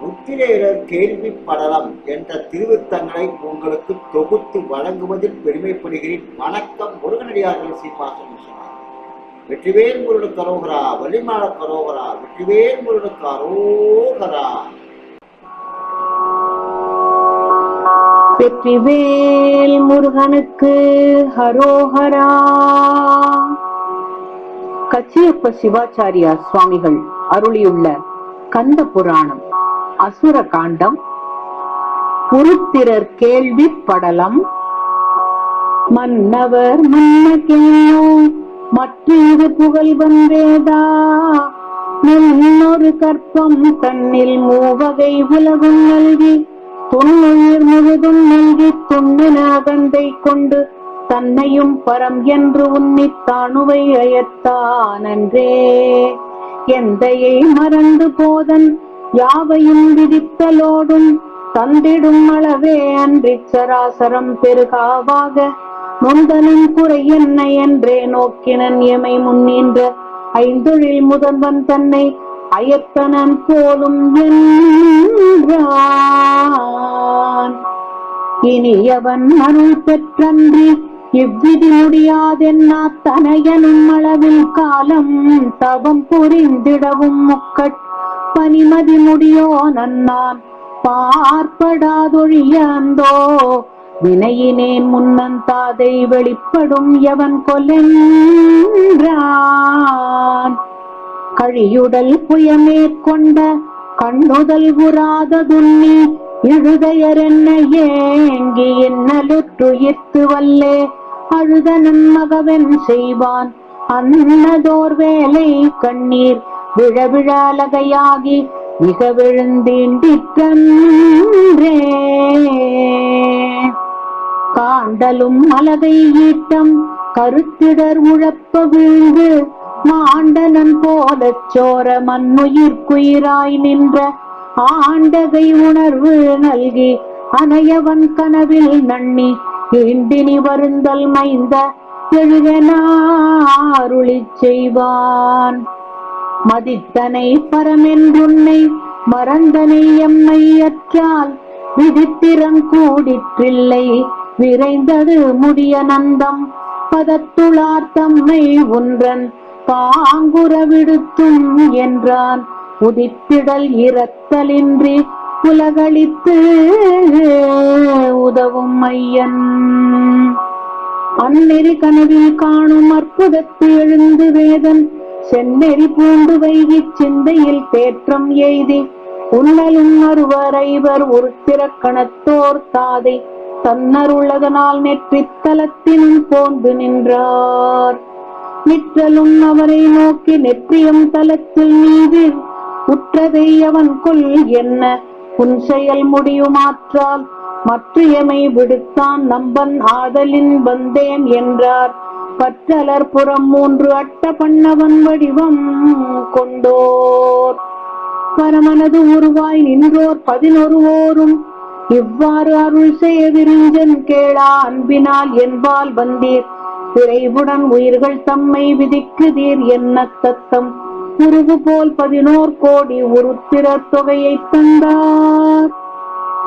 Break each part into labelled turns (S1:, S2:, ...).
S1: முத்திரையர் கேள்விப்படலம் என்ற திருவிருத்தங்களை உங்களுக்கு தொகுத்து வழங்குவதில் பெருமைப்படுகிறேன். வணக்கம் முருகனடியார்கள் சீனிவாசன் வெற்றிவேல் முருகனுக்கு கரோகரா வள்ளிமால கரோகரா வெற்றிவேல் முருகனுக்கு கரோகரா
S2: வெற்றிவேல் முருகனுக்கு ஹரோஹரா கச்சியப்ப சிவாச்சாரியா சுவாமிகள் அருளியுள்ள கந்த புராணம். அசுர காண்டம் குருத்திரர் கேள்வி படலம் மன்னவர் மன்னகேயோ மற்றொரு புகழ் வந்தேதா? இன்னொரு கற்பம் தன்னில் மூவகை உலகம் நல்கி துண்ணுயிர் முழுதும் நல்கி துண்ணின அகந்தை கொண்டு தன்னையும் பரம் என்று உன்னித்தானுவை அயத்தானன்றே. எந்தையை மறந்து போதன் யாவையும் விதித்தலோடும் தந்திடும் அளவே அன்றி சராசரம் பெருகாவாக. நொந்தனின் குறை என்ன என்றே நோக்கினன் எமை முன்னின்ற ஐந்தொழில் முதல்வன் தன்னை அயத்தனன் போலும் என்றான். இனியவன் அருள் பெற்றன்றி இவ்விதி முடியாதென்னா தனையனும் அளவில் காலம் தவம் புரிந்திடவும் முக்கட் பனிமதி முடியோ நன்னான். பார்ப்படாதொழியந்தோ வினையினேன் முன்னந்தாதை வெளிப்படும் எவன் கொல்லென்றான். கழியுடல் புயமே கொண்ட கண்ணுதல் உறாததுண்ணி இழுதையரென்ன ஏங்கி இன்னலுற்றுயிர்த்து வல்லே. அழுத நன்மகவன் செய்வான். அன்னதோர் வேலை கண்ணீர் விழ விழ மிக விழுந்தீண்டிற்றன்றே காண்டலும் மலகை ஈட்டம் கருத்திடர் உழப்ப விழுந்து மாண்டனன் போல சோர மண்ணுயிர்க்குயிராய் நின்ற ஆண்டகை உணர்வு நல்கி அனையவன் கனவில் நன்னி இண்டினி வருந்தல் மைந்த எழுதனாருளி செய்வான். மதித்தனை பரமென்றுன்னை மறந்தனை எம்மை அற்றால் விதித்திறன் கூடிற்றில்லை. விரைந்தது முடிய நந்தம் பதத்துளார் தம்மை ஒன்றன் பாங்குற விடுத்தும் என்றான். உதித்திடல் இரத்தலின்றி உலகளித்து உதவும் ஐயன் அந்நெறி கனவில் காணும் அற்புதத்து எழுந்து வேதன் செந்நெறி பூண்டு வைகிச் சிந்தையில் தேற்றம் எய்தி உன்னலும் அருவரைவர் ஒரு திறக்கணத்தோர் தாதை தன்னருள்ளதனால் நெற்றித்தலத்தினும் போந்து நின்றார். நிற்றலும் அவரை நோக்கி நெற்றியம் தலத்தில் மீது உற்றதை அவன் கொல் என்ன உன் செயல் முடியுமாற்றால் மற்றையமை விடுத்தான் நம்பன் ஆதலின் வந்தேன் என்றார். பற்றலர் புறம் மூன்று அட்ட பண்ணவன் வடிவம் கொண்டோர். பரமனது உருவாய் நின்றோர் பதினொருவோரும் இவ்வாறு அருள் செய்ய விருஞ்சன் கேளா அன்பினால் என்பால் வந்தீர். விரைவுடன் உயிர்கள் தம்மை விதிக்குதீர் என்ன தத்தம். உருவு போல் பதினோர் கோடி உருத்திரத் தொகையை தந்தார்.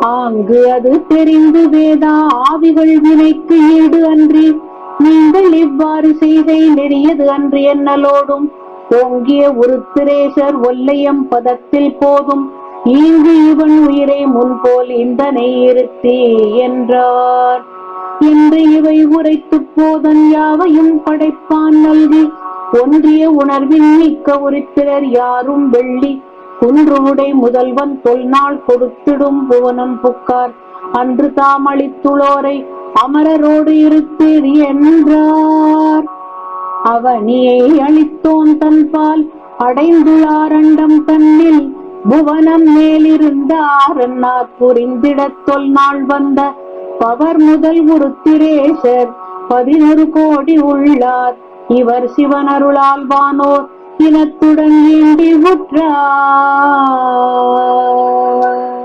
S2: ஆங்கு அது தெரிந்து வேதா ஆவிகள் வினைக்கு ஈடு அன்றி நீங்கள் இவ்வாறு செய்தை நெறியது அன்று என்னலோடும் ஓங்கிய உருத்திரேசர் ஒல்லையம் பதத்தில் போதும். இங்கு இவன் உயிரை முன்போல் இந்தனை இருத்தி என்றார். என்று இவை உரைத்து போதன் யாவையும் படைப்பான் நல்கி. ஒன்றிய உணர்வின் மிக்க உரித்திரர் யாரும் வெள்ளி. குன்றுடை முதல்வன் தொல்நாள் கொடுத்திடும் புவனம் புக்கார். அன்று தாம் அளித்துளோரை அமரரோடு இருப்பீர் என்றார். அவனியை அளித்தோன் தன்பால் அடைந்துளாரண்டம் தன்னில். புவனம் மேலிருந்த அன்னார் புரிந்திடத் தொல் நாள் வந்த பவர் முதல் குரு திரேசர் பதினொரு கோடி உள்ளார். இவர் சிவனருளால் வானோர் இனத்துடன் ஏண்டி உற்றார்.